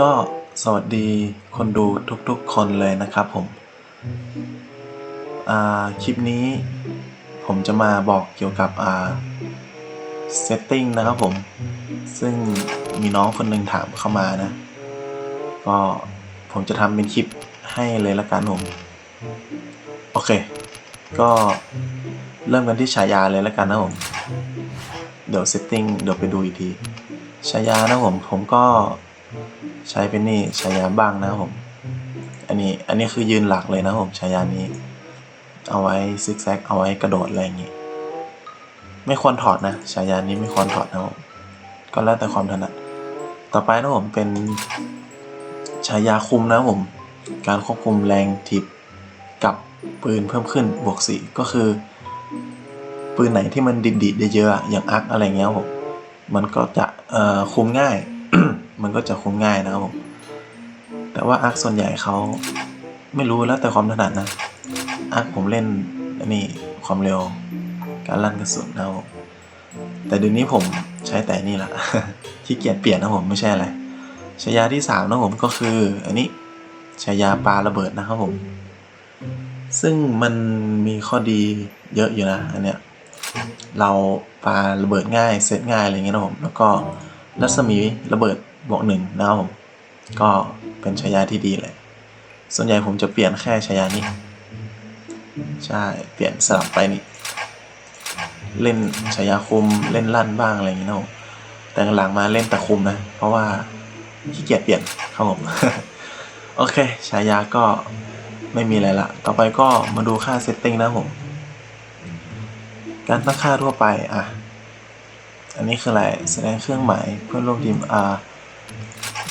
ก็สวัสดีคนดูทุกๆคนเลยนะครับผม อ่า คลิปนี้ผมจะมาบอกเกี่ยวกับ อ่า setting นะครับผม ซึ่งมีน้องคนหนึ่งถามเข้ามานะ ก็ผมจะทำเป็นคลิปให้เลยละกันผม โอเค ก็เริ่มกันที่ฉายาเลยละกันนะผม ดี๋ยว setting เดี๋ยวไปดูอีกทีฉายานะผมผมก็ใช้เป็นนี่ฉายาบ้างนะผม อันนี้อันนี้คือยืนหลักเลยนะผมฉายานี้ เอาไว้ซิกแซกเอาไว้กระโดดอะไรอย่างงี้ ไม่ควรถอดนะฉายานี้ไม่ควรถอดนะผมก็แล้วแต่ความถนัดต่อไปนะผมเป็นฉายาคุมนะผม การควบคุมแรงทิปกับปืนเพิ่มขึ้นบวกสีก็คือ ปืนไหนที่มันดิดๆเยอะๆอย่างอาร์คอะไรเงี้ยผมมันก็จะเอ่อคุมง่าย มันก็จะคุมง่ายนะครับผมแต่ว่าอาร์คส่วนใหญ่เขาไม่รู้แล้วแต่ความถนัดนะอาร์คผมเล่นอันนี้ความเร็วการลั่นกระสุนนะครับผมแต่เดี๋ยวนี้ผมใช้แต่นี่แหละขี้เกียจเปลี่ยนนะผมไม่ใช่อะไรฉายาที่สามนะผมก็คืออันนี้ฉายาปลาระเบิดนะครับผม ซึ่งมันมีข้อดีเยอะอยู่นะอันเนี้ย เราปาระเบิดง่ายเซตง่ายอะไรเงี้ยนะผมแล้วก็รัศมีระเบิดบวกหนึ่งนะครับผมก็เป็นฉายาที่ดีเลย ส่วนใหญ่ผมจะเปลี่ยนแค่ฉายานี้ ใช่เปลี่ยนสลับไปนี่เล่นฉายาคุมเล่นลั่นบ้างอะไรอย่างเงี้ยนะผมแต่หลังมาเล่นแต่คุมนะ เพราะว่าขี้เกียจเปลี่ยนครับผมโอเคฉายาก็ไม่มีอะไรละ ต่อไปก็มาดูค่าเซตติ้งนะผม การตั้งค่าทั่วไปอะอันนี้คืออะไรแสดงเครื่องหมายเพื่อนร่วมทีมอ่า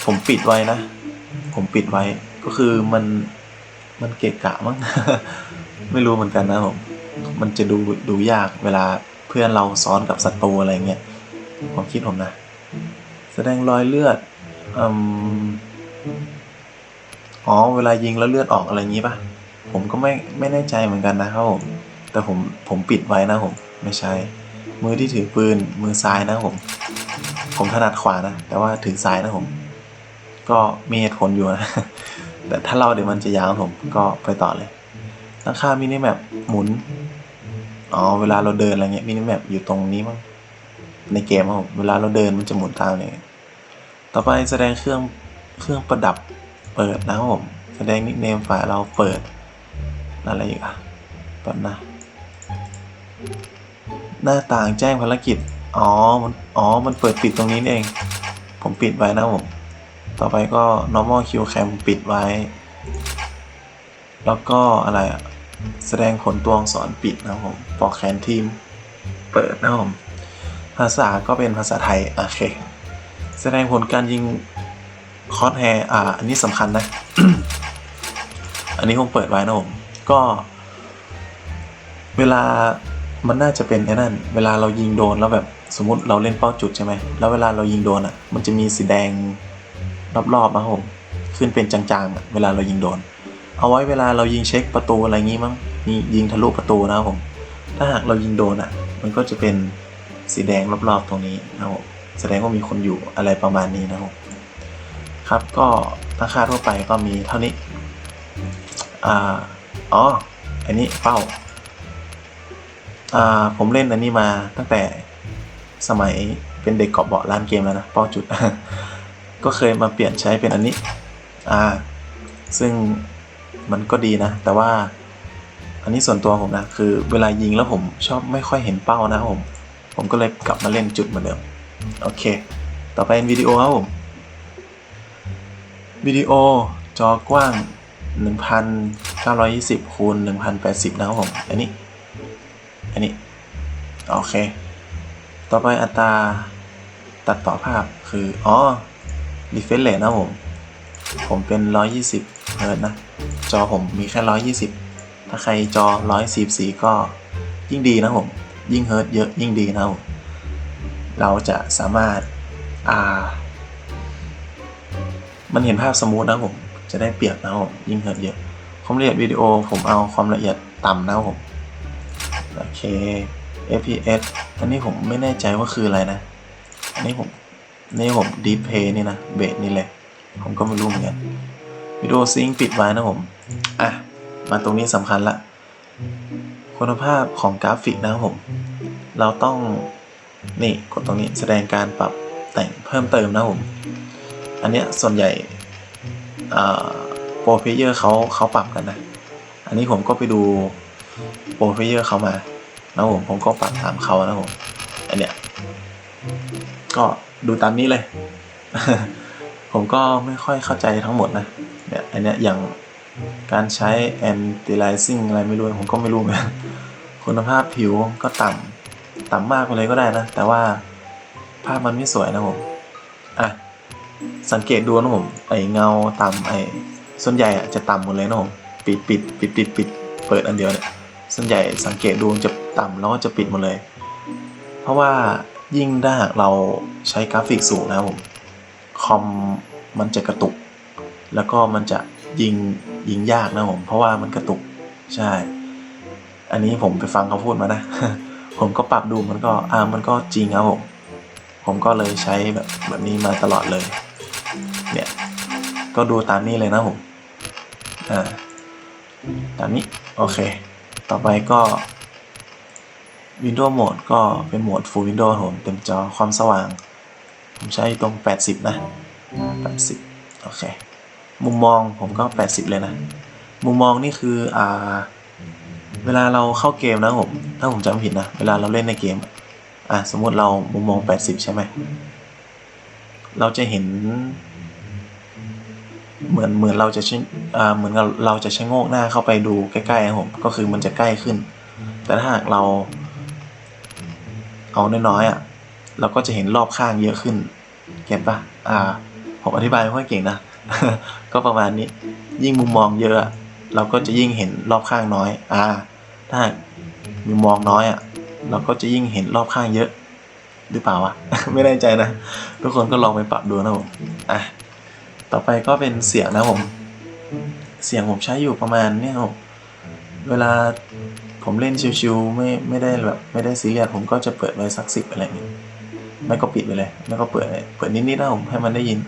ผมปิดไว้นะ ผมปิดไว้ก็คือมันมันเกะกะมั้งไม่รู้เหมือนกันนะผมมันจะดูดูยากเวลาเพื่อนเราซ้อนกับศัตรูอะไรเงี้ยความคิดผมนะ แสดงรอยเลือดอ๋อเวลายิงแล้วเลือดออกอะไรอย่างงี้ป่ะผมก็ไม่ไม่แน่ใจเหมือนกันนะครับผม แต่ผมผมปิดไว้นะผม ไม่ใช่ มือที่ถือปืนมือซ้ายนะผม ผมถนัดขวานะ แต่ว่าถือซ้ายนะผม ก็มีเหตุผลอยู่นะ แต่ถ้าเราเดี๋ยวมันจะยาวผมก็ไปต่อเลยตั้งคามินิแมปหมุน อ๋อ เวลาเราเดินอะไรเงี้ยมินิแมปอยู่ตรงนี้มั้ง ในเกมครับผมเวลาเราเดินมันจะหมุนตามเนี่ยต่อไปแสดงเครื่องเครื่องประดับเปิดนะครับผม แสดงนิกเนมฝ่ายเราเปิดอะไรอีกอะแป๊บนะ หน้าต่างแจ้งภารกิจ อ๋อ มัน อ๋อ มันเปิดปิดตรงนี้เอง ผมปิดไว้นะผม ต่อไปก็ normal queue cam ปิดไว้ แล้วก็อะไรอะแสดงผลตัวอักษรปิดนะผมปอกแขนทีม เปิดนะผม ภาษาก็เป็นภาษาไทย โอเค แสดงผลการยิงคอสแฮร์อ่า อันนี้สำคัญนะ อันนี้ผมเปิดไว้นะผม ก็ เวลา มันน่าจะเป็นไอ้นั่น เวลาเรายิงโดนแล้วแบบสมมติเราเล่นเป้าจุดใช่ไหม แล้วเวลาเรายิงโดนอะ มันจะมีสีแดงรอบๆนะผม ขึ้นเป็นจางๆอะเวลาเรายิงโดน เอาไว้เวลาเรายิงเช็คประตูอะไรงี้มั้งมียิงทะลุประตูนะผม ถ้าหากเรายิงโดนอะ มันก็จะเป็นสีแดงรอบๆตรงนี้นะครับผมแสดงว่ามีคนอยู่อะไรประมาณนี้นะครับผมครับก็ราคาทั่วไปก็มีเท่านี้ อ่า อ๋อ อันนี้เป้า ผมเล่นอันนี้มาตั้งแต่สมัยเป็นเด็กเกาะเบาะร้านเกมแล้วนะเป้าจุด ก็เคยมาเปลี่ยนใช้เป็นอันนี้อ่าซึ่งมันก็ดีนะ แต่ว่าอันนี้ส่วนตัวผมนะ คือเวลายิงแล้วผมชอบไม่ค่อยเห็นเป้านะผม ผมก็เลยกลับมาเล่นจุดเหมือนเดิม โอเค ต่อไปเป็นวิดีโอครับผมวิดีโอจอกว้าง 1920คูณ1080 นะครับผม อันนี้ อันนี้ โอเค ต่อไปอัตราตัดต่อภาพคือ อ๋อ refresh rate นะผม ผมเป็น 120เฮิร์ตนะ จอผมมีแค่ 120 ถ้าใครจอ 144 ก็ยิ่งดีนะผม ยิ่งเฮิร์ตเยอะยิ่งดีนะผมเราจะสามารถ อ่า มันเห็นภาพสมูทนะผม จะได้เปรียบนะผม ยิ่งเฮิร์ตเยอะความละเอียดวิดีโอผมเอาความละเอียดต่ำนะผม โอเค FPS อันนี้ผมไม่แน่ใจว่าคืออะไรนะ อันนี้ผมนี่ผมดีเพย์นี่นะ เบสนี่เลยผมก็ไม่รู้เหมือนกันวิดีโอซิงปิดไว้นะผม อะ มาตรงนี้สำคัญละ คุณภาพของกราฟิกนะครับผม เราต้อง นี่กดตรงนี้แสดงการปรับแต่งเพิ่มเติมนะผม อันเนี้ยส่วนใหญ่โปรเพเยอร์เขาเขาปรับกันนะ อันนี้ผมก็ไปดู โปรเพเยอร์เขามานะผมผมก็ปรับตามเขานะผมอันเนี้ยก็ดูตามนี้เลย ผมก็ไม่ค่อยเข้าใจทั้งหมดนะเนี่ยอันเนี้ยอย่างการใช้ anti-aliasing อะไรไม่รู้ผมก็ไม่รู้เหมือนกันคุณภาพผิวก็ต่ำต่ำมากไปเลยก็ได้นะ แต่ว่าภาพมันไม่สวยนะผมอะสังเกตดูนะผมไอเงาต่ำไอส่วนใหญ่อะจะต่ำหมดเลยนะผมปิดปิดปิดปิดปิดเปิดอันเดียวเนี่ย ส่วนใหญ่สังเกตดูจะต่ำแล้วก็จะปิดหมดเลย เพราะว่ายิ่งถ้าหากเราใช้กราฟิกสูงนะครับผมคอมมันจะกระตุก แล้วก็มันจะยิงยิงยากนะผม เพราะว่ามันกระตุกใช่ อันนี้ผมไปฟังเขาพูดมานะ ผมก็ปรับดูมันก็อ่ามันก็จริงครับผม ผมก็เลยใช้แบบแบบนี้มาตลอดเลย เนี่ย ก็ดูตามนี้เลยนะผม อ่า ตามนี้ โอเค ต่อไปก็ Windows Mode ก็เป็นโหมด Full Windows ผมเต็มจอความสว่าง ผมใช้ตรง 80 นะ 80 โอเค มุมมองผมก็ 80 เลยนะ มุมมองนี่คืออ่าเวลาเราเข้าเกมนะผม ถ้าผมจำผิดนะ เวลาเราเล่นในเกม อะ สมมติเรามุมมอง 80 ใช่ไหม เราจะเห็น เหมือนเหมือนเราจะชะอ่าเหมือนกับเราจะใชะโงกหน้าเข้าไปดูใกล้ๆนะผมก็คือมันจะใกล้ขึ้น แต่ถ้าหากเรา เอาน้อยๆอะเราก็จะเห็นรอบข้างเยอะขึ้นเก็ตปะอ่า ผมอธิบายไม่ค่อยเก่งนะก็ประมาณนี้ ยิ่งมุมมองเยอะเราก็จะยิ่งเห็นรอบข้างน้อย อ่า ถ้ามุมมองน้อยอะเราก็จะยิ่งเห็นรอบข้างเยอะ หรือเปล่าวะ ไม่แน่ใจนะ ทุกคนก็ลองไปปรับดูนะผม อะ ต่อไปก็เป็นเสียงนะผม เสียงผมใช้อยู่ประมาณเนี้ยครับเวลาผมเล่นชิวๆไม่ไม่ได้แบบไม่ได้ซีเรียสผมก็จะเปิดไว้สักสิบอะไรเงี้ยไม่ก็ปิดไปเลย ไม่ก็เปิดเลยเปิดนิดๆนะผมให้มันได้ยิน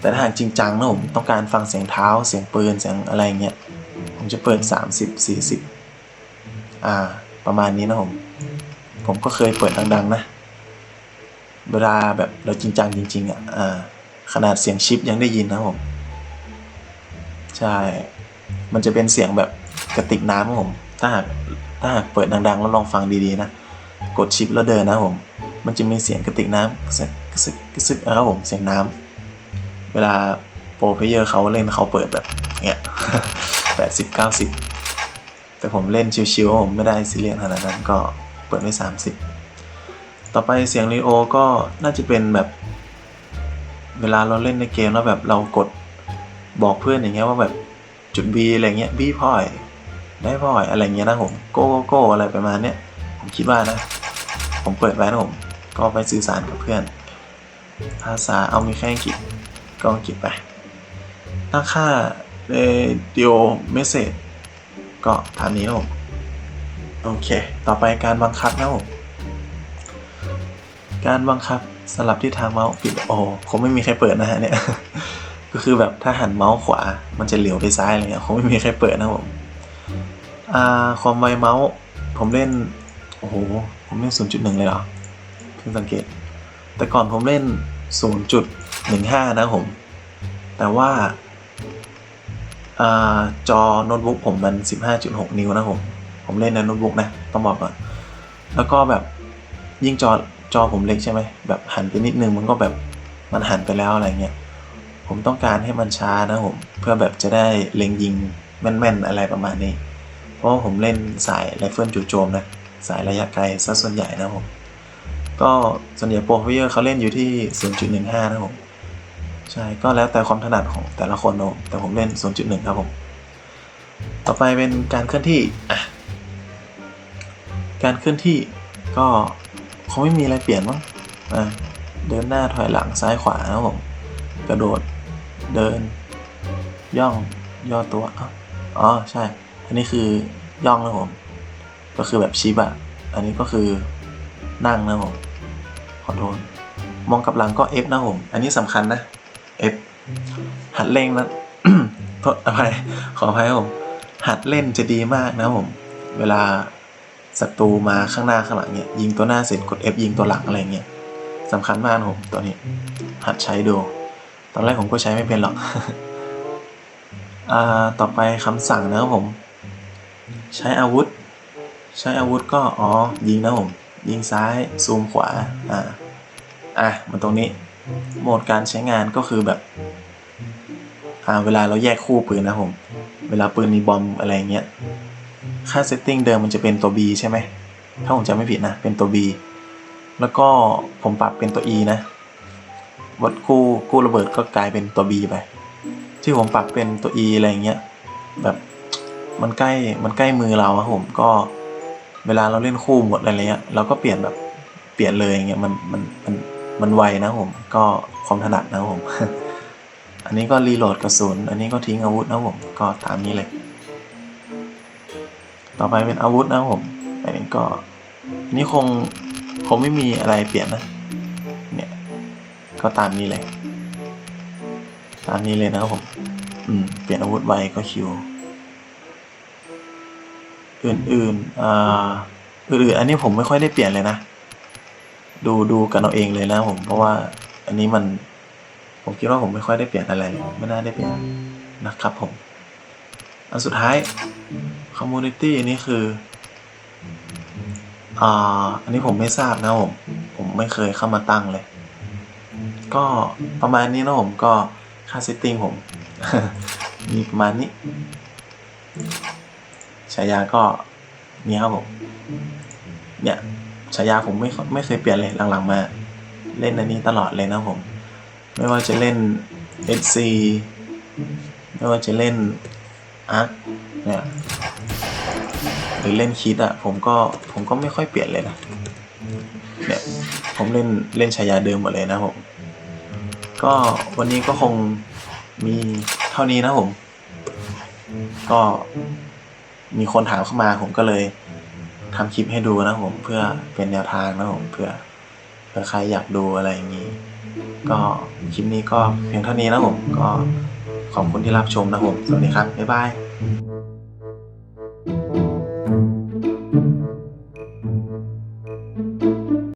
แต่ถ้าหากจริงจังนะผมต้องการฟังเสียงเท้าเสียงปืนเสียงอะไรเงี้ยผมจะเปิด 30 40 อ่า ประมาณนี้นะผม ผมก็เคยเปิดดังๆนะ เวลาแบบเราจริงจังจริงๆอะอ่า ขนาดเสียงชิปยังได้ยินนะผม ใช่ มันจะเป็นเสียงแบบกระติกน้ำผม ถ้าหากถ้าหากเปิดดังๆ แล้วลองฟังดีๆนะ กดชิปแล้วเดินนะผม มันจะมีเสียงกระติกน้ำกระซึกกระซึกกระซึกนะครับผมเสียงน้ำเวลาโปรเพลเยอร์เขาเล่นเขาเปิดแบบเนี้ยแปดสิบเก้าสิบแต่ผมเล่นชิวๆผมไม่ได้ซีเรียสขนาดนั้นก็เปิดไว้สามสิบต่อไปเสียงรีโอก็น่าจะเป็นแบบ เวลาเราเล่นในเกมแล้วแบบเรากดบอกเพื่อนอย่างเงี้ยว่าแบบจุด B อะไรเงี้ย B พ่อยได้พ่อยอะไรเงี้ยนะผมโก้โก้อะไรประมาณเนี้ยผมคิดว่านะ ผมเปิดไว้นะผมก็ไปสื่อสารกับเพื่อน ภาษาเอามีแค่อังกฤษก็อังกฤษไปตั้งค่า radio message ก็ตามนี้นะผมโอเค ต่อไปการบังคับนะผมการบังคับ สลับที่ทางเมาส์ปิดโอ้คงไม่มีใครเปิดนะฮะเนี่ย ก็คือแบบถ้าหันเมาส์ขวา มันจะเหลียวไปซ้ายอะไรเงี้ยคงไม่มีใครเปิดนะผมอ่าความไวเมาส์ผมเล่น โอ้โห ผมเล่น 0.1 เลยเหรอ เพิ่งสังเกต แต่ก่อนผมเล่น 0.15 นะผม แต่ว่าอ่าจอโน้ตบุ๊กผมมัน 15.6 นิ้วนะผม ผมเล่นในโน้ตบุ๊กนะ ต้องบอกก่อน แล้วก็แบบยิ่งจอ จอผมเล็กใช่ไหมแบบหันไปนิดนึงมันก็แบบมันหันไปแล้วอะไรเงี้ยผมต้องการให้มันช้านะผมเพื่อแบบจะได้เล็งยิงแม่นๆอะไรประมาณนี้ เพราะผมเล่นสายไรเฟิลจู่โจมนะสายระยะไกลซะส่วนใหญ่นะผมก็ส่วนใหญ่โปรเพเยอร์เขาเล่นอยู่ที่ 0.15 นะผมใช่ก็แล้วแต่ความถนัดของแต่ละคนนะผมแต่ผมเล่น 0.1 ครับผมต่อไปเป็นการเคลื่อนที่ การเคลื่อนที่ก็ งไม่มีอะไรเปลี่ยนมั้งอะเดินหน้าถอยหลังซ้ายขวาครับผมกระโดดเดิน ย่องย่อตัวอ๋อใช่ อันนี้คือย่องนะผม ก็คือแบบชิบอะอันนี้ก็คือนั่งนะผมขอโทษมองกลับหลังก็ F นะผม อันนี้สำคัญนะ F หัดเล่งนะโทษอภัยขออภัยผมหัดเล่นจะดีมากนะผม เวลา ศัตรูมาข้างหน้าข้างหลังเนี่ยยิงตัวหน้าเสร็จกด F ยิงตัวหลังอะไรเงี้ยสำคัญมากนะผมตัวนี้หัดใช้ดู ตอนแรกผมก็ใช้ไม่เป็นหรอกอ่าต่อไปคำสั่งนะครับผม ใช้อาวุธ ใช้อาวุธก็อ๋อยิงนะผม ยิงซ้ายซูมขวาอ่าอะมันตรงนี้โหมดการใช้งานก็คือแบบอ่าเวลาเราแยกคู่ปืนนะผม เวลาปืนมีบอมอะไรเงี้ย ค่าเซตติ้งเดิมมันจะเป็นตัว B ใช่ไหม ถ้าผมจำไม่ผิดนะ เป็นตัว B แล้วก็ผมปรับเป็นตัว E นะ วัดกู้กู้ระเบิดก็กลายเป็นตัว B ไป ที่ผมปรับเป็นตัว E อะไรเงี้ย แบบมันใกล้ มันใกล้มือเราครับผมก็เวลาเราเล่นคู่หมดอะไรเงี้ย เราก็เปลี่ยนแบบเปลี่ยนเลยอย่างเงี้ย มัน มัน มัน มันไวนะผม ก็ความถนัดนะผม อันนี้ก็รีโหลดกระสุน อันนี้ก็ทิ้งอาวุธนะผม ก็ตามนี้เลย ต่อไปเป็นอาวุธนะผม อันนี้ก็อันนี้คงคงไม่มีอะไรเปลี่ยนนะ เนี่ย ก็ตามนี้เลย ตามนี้เลยนะครับผม อืม เปลี่ยนอาวุธไวก็คิว อื่นๆอ่าอื่นๆอันนี้ผมไม่ค่อยได้เปลี่ยนเลยนะ ดูดูกันเอาเองเลยนะผม เพราะว่าอันนี้มัน ผมคิดว่าผมไม่ค่อยได้เปลี่ยนอะไร ไม่น่าได้เปลี่ยนนะครับผม อันสุดท้าย community อันนี้คืออ่าอันนี้ผมไม่ทราบนะผม ผมไม่เคยเข้ามาตั้งเลย ก็ประมาณนี้นะผมก็ค่า setting ผม มีประมาณนี้ฉายาก็นี่ครับผม เนี่ยฉายาผมไม่ไม่เคยเปลี่ยนเลยหลังๆมา เล่นอันนี้ตลอดเลยนะผม ไม่ว่าจะเล่น SC ไม่ว่าจะเล่น Arc เนี่ยหรือเล่นคิดอะผมก็ผมก็ไม่ค่อยเปลี่ยนเลยนะเนี่ยผมเล่นเล่นฉายาเดิมหมดเลยนะผมก็วันนี้ก็คงมีเท่านี้นะผม ก็มีคนถามเข้ามาผมก็เลยทำคลิปให้ดูนะผมเพื่อเป็นแนวทางนะผมเพื่อเผื่อใครอยากดูอะไรอย่างนี้ ก็คลิปนี้ก็เพียงเท่านี้นะผมก็ ขอบคุณที่รับชมนะผมสวัสดีครับบ๊ายบาย